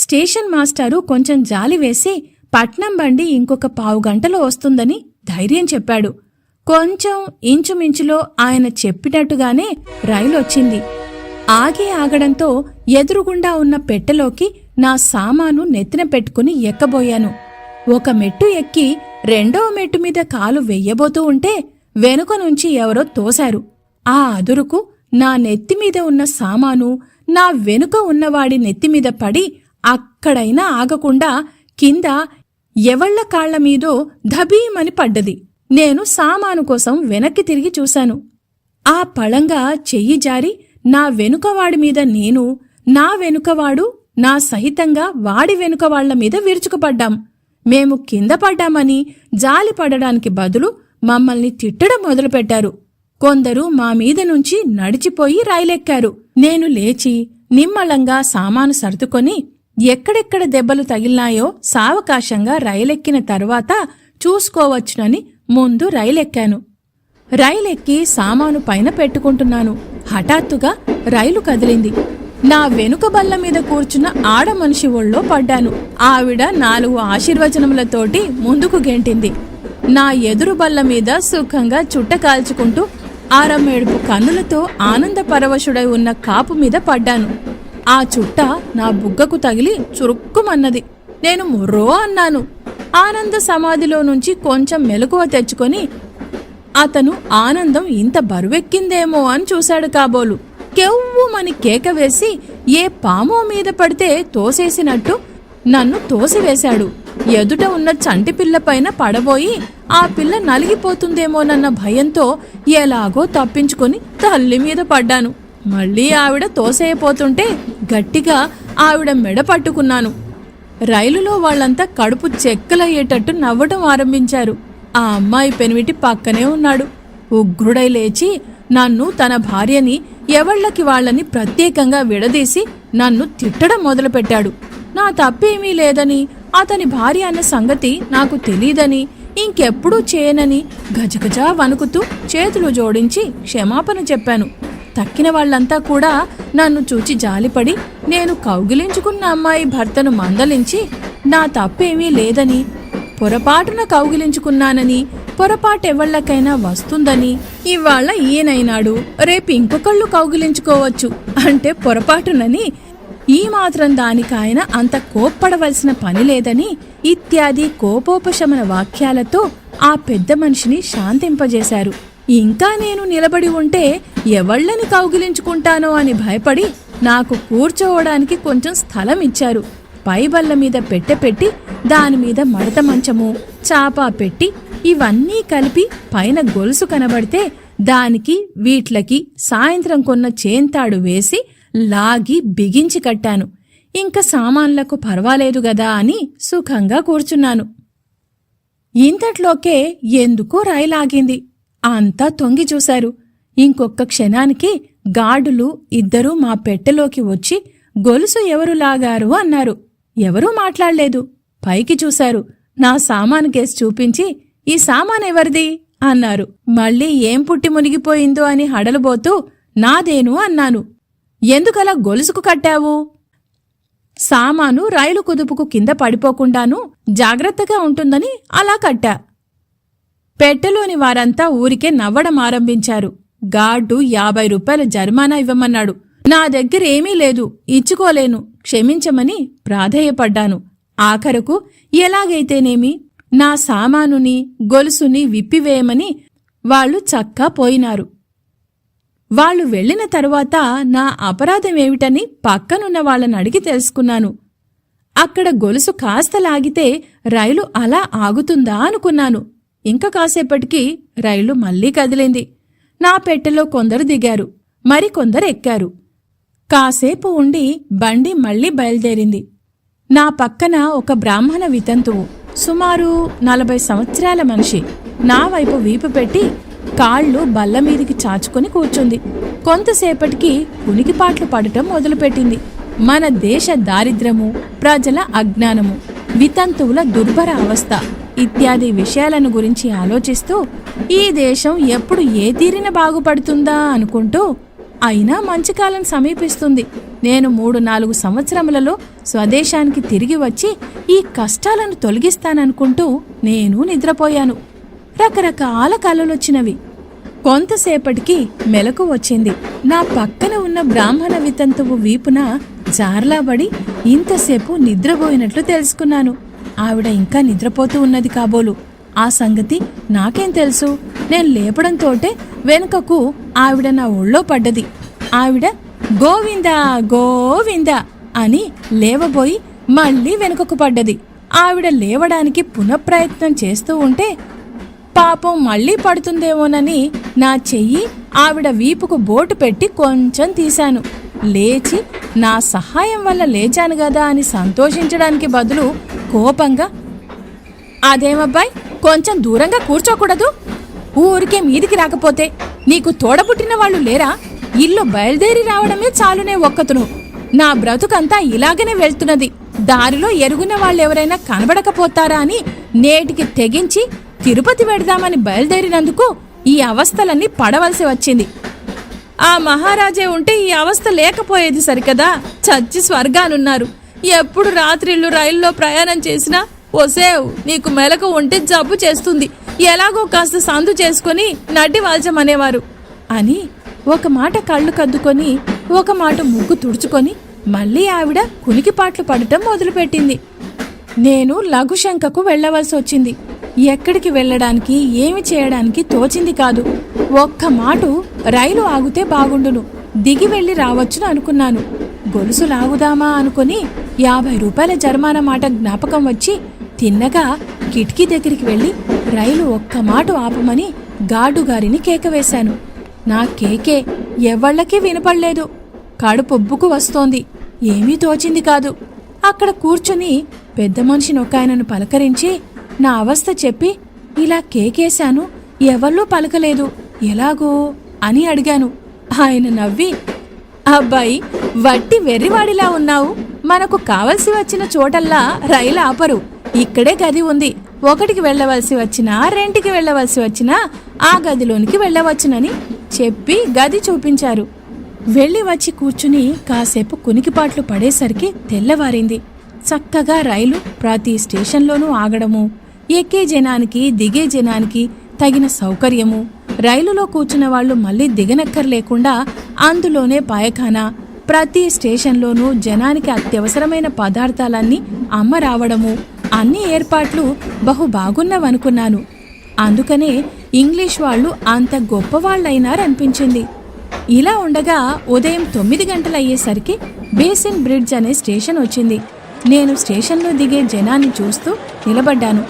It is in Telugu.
స్టేషన్ మాస్టారు కొంచెం జాలి వేసి పట్నం బండి ఇంకొక పావు గంటలో వస్తుందని ధైర్యం చెప్పాడు. కొంచెం ఇంచుమించులో ఆయన చెప్పినట్టుగానే రైలు వచ్చింది ఆగి ఆగడంతో ఎదురుగుండా ఉన్న పెట్టెలోకి నా సామాను నెత్తిన పెట్టుకుని ఎక్కబోయాను. ఒక మెట్టు ఎక్కి రెండవ మెట్టు మీద కాలు వెయ్యబోతూ ఉంటే వెనుక నుంచి ఎవరో తోశారు. ఆ అదురుకు నా నెత్తిమీద ఉన్న సామాను నా వెనుక ఉన్నవాడి నెత్తిమీద పడి అక్కడైనా ఆగకుండా కింద ఎవళ్ళ కాళ్ళ మీదో ధబీమని పడ్డది. నేను సామాను కోసం వెనక్కి తిరిగి చూశాను. ఆ పళంగా చెయ్యి జారి నా వెనుకవాడి మీద నేను నా వెనుకవాడు నా సహితంగా వాడి వెనుకవాళ్ళ మీద విరుచుకుపడ్డాం. మేము కింద పడ్డామని జాలి పడడానికి బదులు మమ్మల్ని తిట్టడం మొదలుపెట్టారు. కొందరు మా మీద నుంచి నడిచిపోయి రైలెక్కారు. నేను లేచి నిమ్మళంగా సామాను సర్దుకొని ఎక్కడెక్కడ దెబ్బలు తగిలినాయో సావకాశంగా రైలెక్కిన తర్వాత చూసుకోవచ్చునని ముందు రైలెక్కాను. రైలెక్కి సామాను పైన పెట్టుకుంటున్నాను. హఠాత్తుగా రైలు కదిలింది. నా వెనుక బల్ల మీద కూర్చున్న ఆడ మనిషి ఒళ్ళో పడ్డాను. ఆవిడ నాలుగు ఆశీర్వచనములతోటి ముందుకు గెంటింది. నా ఎదురు బల్ల మీద సుఖంగా చుట్ట కాల్చుకుంటూ ఆరమేడుపు కన్నులతో ఆనంద పరవశుడై ఉన్న కాపు మీద పడ్డాను. ఆ చుట్ట నా బుగ్గకు తగిలి చురుక్కుమన్నది. నేను ముర్రో అన్నాను. ఆనంద సమాధిలో నుంచి కొంచెం మెలకువ తెచ్చుకొని అతను ఆనందం ఇంత బరువెక్కిందేమో అని చూశాడు కాబోలు. కెవ్వుమని కేక వేసి ఏ పామో మీద పడితే తోసేసినట్టు నన్ను తోసివేశాడు. ఎదుట ఉన్న చంటి పిల్ల పైన పడబోయి ఆ పిల్ల నలిగిపోతుందేమోనన్న భయంతో ఎలాగో తప్పించుకొని తల్లి మీద పడ్డాను. మళ్ళీ ఆవిడ తోసేయపోతుంటే గట్టిగా ఆవిడ మెడ పట్టుకున్నాను. రైలులో వాళ్ళంతా కడుపు చెక్కలయ్యేటట్టు నవ్వటం ఆరంభించారు. ఆ అమ్మాయి పెనిమిటి పక్కనే ఉన్నాడు. ఉగ్రుడై లేచి నన్ను తన భార్యని ఎవళ్ళకి వాళ్ళని ప్రత్యేకంగా విడదీసి నన్ను తిట్టడం మొదలుపెట్టాడు. నా తప్పేమీ లేదని అతని భార్య అన్న సంగతి నాకు తెలీదని ఇంకెప్పుడూ చేయనని గజగజా వణుకుతూ చేతులు జోడించి క్షమాపణ చెప్పాను. తక్కిన వాళ్ళంతా కూడా నన్ను చూచి జాలిపడి నేను కౌగిలించుకున్న అమ్మాయి భర్తను మందలించి నా తప్పేమీ లేదని పొరపాటున కౌగిలించుకున్నానని పొరపాటెవళ్ళకైనా వస్తుందని ఇవాళ ఈయనైనాడు. రేపు ఇంకొకళ్ళు కౌగిలించుకోవచ్చు అంటే పొరపాటునని ఈ మాత్రం దానికాయన అంత కోప్పడవలసిన పని లేదని ఇత్యాది కోపోపశమన వాక్యాలతో ఆ పెద్ద మనిషిని శాంతింపజేశారు. ఇంకా నేను నిలబడి ఉంటే ఎవళ్ళని కౌగిలించుకుంటానో అని భయపడి నాకు కూర్చోవడానికి కొంచెం స్థలం ఇచ్చారు. పై బల్ల మీద పెట్టె పెట్టి దానిమీద మడత మంచము చాపా పెట్టి ఇవన్నీ కలిపి పైన గొలుసు కనబడితే దానికి వీట్లకి సాయంత్రం కొన్న చేంతాడు వేసి లాగి బిగించి కట్టాను. ఇంక సామాన్లకు పర్వాలేదు గదా అని సుఖంగా కూర్చున్నాను. ఇంతట్లోకే ఎందుకో రైలాగింది అంతా తొంగి చూశారు. ఇంకొక్క క్షణానికి గార్డులు ఇద్దరూ మా పెట్టెలోకి వచ్చి గొలుసు ఎవరు లాగారు? అన్నారు. ఎవరూ మాట్లాడలేదు. పైకి చూశారు. నా సామాను కేసు చూపించి ఈ సామాన్ ఎవరిది? అన్నారు. మళ్ళీ ఏం పుట్టి మునిగిపోయిందో అని హడలుబోతూ నాదేను అన్నాను. ఎందుకలా గొలుసుకు కట్టావు? సామాను రైలు కుదుపుకు కింద పడిపోకుండాను జాగ్రత్తగా ఉంటుందని అలా కట్టా. పెట్టెలోని వారంతా ఊరికే నవ్వడం ఆరంభించారు. గార్డు యాభై రూపాయల జరిమానా ఇవ్వమన్నాడు. నా దగ్గర ఏమీ లేదు ఇచ్చుకోలేను క్షమించమని ప్రాధేయపడ్డాను. ఆఖరకు ఎలాగైతేనేమి? నా సామానుని గొలుసుని విప్పివేయమని వాళ్ళు చక్కా పోయినారు. వాళ్ళు వెళ్ళిన తరువాత నా అపరాధమేమిటని పక్కనున్న వాళ్ళని అడిగి తెలుసుకున్నాను. అక్కడ గొలుసు కాస్త లాగితే రైలు అలా ఆగుతుందా అనుకున్నాను. ఇంకా కాసేపటికి రైలు మళ్ళీ కదిలింది. నా పెట్టెలో కొందరు దిగారు. మరికొందరు ఎక్కారు. కాసేపు ఉండి బండి మళ్ళీ బయలుదేరింది. నా పక్కన ఒక బ్రాహ్మణ వితంతువు సుమారు నలభై సంవత్సరాల మనిషి నా వైపు వీపు పెట్టి కాళ్ళు బల్ల మీదికి చాచుకొని కూర్చుంది. కొంతసేపటికి ఉనికిపాట్లు పడటం మొదలుపెట్టింది. మన దేశ దారిద్రము ప్రజల అజ్ఞానము వితంతువుల దుర్భర అవస్థ. ఇత్యాది విషయాలను గురించి ఆలోచిస్తూ ఈ దేశం ఎప్పుడు ఏ తీరిన బాగుపడుతుందా అనుకుంటూ అయినా మంచి కాలం సమీపిస్తుంది. నేను మూడు నాలుగు సంవత్సరములలో స్వదేశానికి తిరిగి వచ్చి ఈ కష్టాలను తొలగిస్తాననుకుంటూ నేను నిద్రపోయాను. రకరకాల కలలొచ్చినవి. కొంతసేపటికి మెలకు వచ్చింది. నా పక్కన ఉన్న బ్రాహ్మణ వితంతువు వీపున జార్లాబడి ఇంతసేపు నిద్రపోయినట్లు తెలుసుకున్నాను. ఆవిడ ఇంకా నిద్రపోతూ ఉన్నది కాబోలు. ఆ సంగతి నాకేం తెలుసు. నేను లేపడంతోటే వెనుకకు ఆవిడ నా ఒళ్ళో పడ్డది. ఆవిడ గోవిందా గోవిందా అని లేవబోయి మళ్ళీ వెనుకకు పడ్డది. ఆవిడ లేవడానికి పునఃప్రయత్నం చేస్తూ ఉంటే పాపం మళ్ళీ పడుతుందేమోనని నా చెయ్యి ఆవిడ వీపుకు బోటు పెట్టి కొంచెం తీశాను. లేచి నా సహాయం వల్ల లేచాను కదా అని సంతోషించడానికి బదులు కోపంగా అదేమబ్బాయ్ కొంచెం దూరంగా కూర్చోకూడదు. ఊరికే మీదికి రాకపోతే నీకు తోడబుట్టిన వాళ్ళు లేరా? ఇల్లు బయలుదేరి రావడమే చాలునే ఒక్కతును. నా బ్రతుకంతా ఇలాగనే వెళ్తున్నది. దారిలో ఎరుగున వాళ్ళెవరైనా కనబడకపోతారా అని నేటికి తెగించి తిరుపతి పెడదామని బయలుదేరినందుకు ఈ అవస్థలన్నీ పడవలసి వచ్చింది. ఆ మహారాజే ఉంటే ఈ అవస్థ లేకపోయేది సరికదా? చచ్చి స్వర్గానున్నారు ఎప్పుడు రాత్రిళ్ళు రైల్లో ప్రయాణం చేసినా ఒసేవ్ నీకు మెలకు ఉంటే జబ్బు చేస్తుంది. ఎలాగో కాస్త సందు చేసుకొని నడ్డి వాల్చమనేవారు. అని ఒక మాట కళ్ళు కద్దుకొని ఒక మాట ముగ్గు తుడుచుకొని మళ్ళీ ఆవిడ కునికిపాట్లు పడటం మొదలుపెట్టింది. నేను లఘుశంకకు వెళ్ళవలసి వచ్చింది. ఎక్కడికి వెళ్ళడానికి ఏమి చేయడానికి తోచింది కాదు. ఒక్క మాటు రైలు ఆగితే బాగుండును. దిగి వెళ్ళి రావచ్చును అనుకున్నాను. గొలుసు లాగుదామా అనుకుని యాభై రూపాయల జరిమానా మాట జ్ఞాపకం వచ్చి తిన్నగా కిటికీ దగ్గరికి వెళ్ళి రైలు ఒక్క మాట ఆపమని గార్డు గారిని కేక వేశాను. నా కేకే ఎవళ్ళకి వినపడలేదు. కడుపొబ్బుకు వస్తోంది. ఏమీ తోచింది కాదు. అక్కడ కూర్చుని పెద్ద మనిషిని ఒక ఆయనను పలకరించి నా అవస్థ చెప్పి ఇలా కేకేశాను. ఎవళ్ళూ పలకలేదు. ఎలాగో? అని అడిగాను. ఆయన నవ్వి అబ్బాయి వట్టి వెర్రివాడిలా ఉన్నావు. మనకు కావలసి వచ్చిన చోటల్లా రైలు ఆపరు. ఇక్కడే గది ఉంది. ఒకటికి వెళ్ళవలసి వచ్చినా రెంటికి వెళ్ళవలసి వచ్చినా ఆ గదిలోనికి వెళ్ళవచ్చునని చెప్పి గది చూపించారు. వెళ్ళి వచ్చి కూర్చుని కాసేపు కునికిపాట్లు పడేసరికి తెల్లవారింది. చక్కగా రైలు ప్రతి స్టేషన్లోనూ ఆగడము ఎక్కే జనానికి దిగే జనానికి తగిన సౌకర్యము. రైలులో కూర్చున్న వాళ్ళు మళ్ళీ దిగనక్కర్లేకుండా అందులోనే పాయఖానా ప్రతి స్టేషన్లోనూ జనానికి అత్యవసరమైన పదార్థాలన్నీ అమ్మ రావడము. అన్ని ఏర్పాట్లు బహు బాగున్నవనుకున్నాను. అందుకనే ఇంగ్లీష్ వాళ్ళు అంత గొప్పవాళ్ళైనారనిపించింది. ఇలా ఉండగా ఉదయం తొమ్మిది గంటలయ్యేసరికి బేసిన్ బ్రిడ్జ్ అనే స్టేషన్ వచ్చింది. నేను స్టేషన్లో దిగే జనాన్ని చూస్తూ నిలబడ్డాను.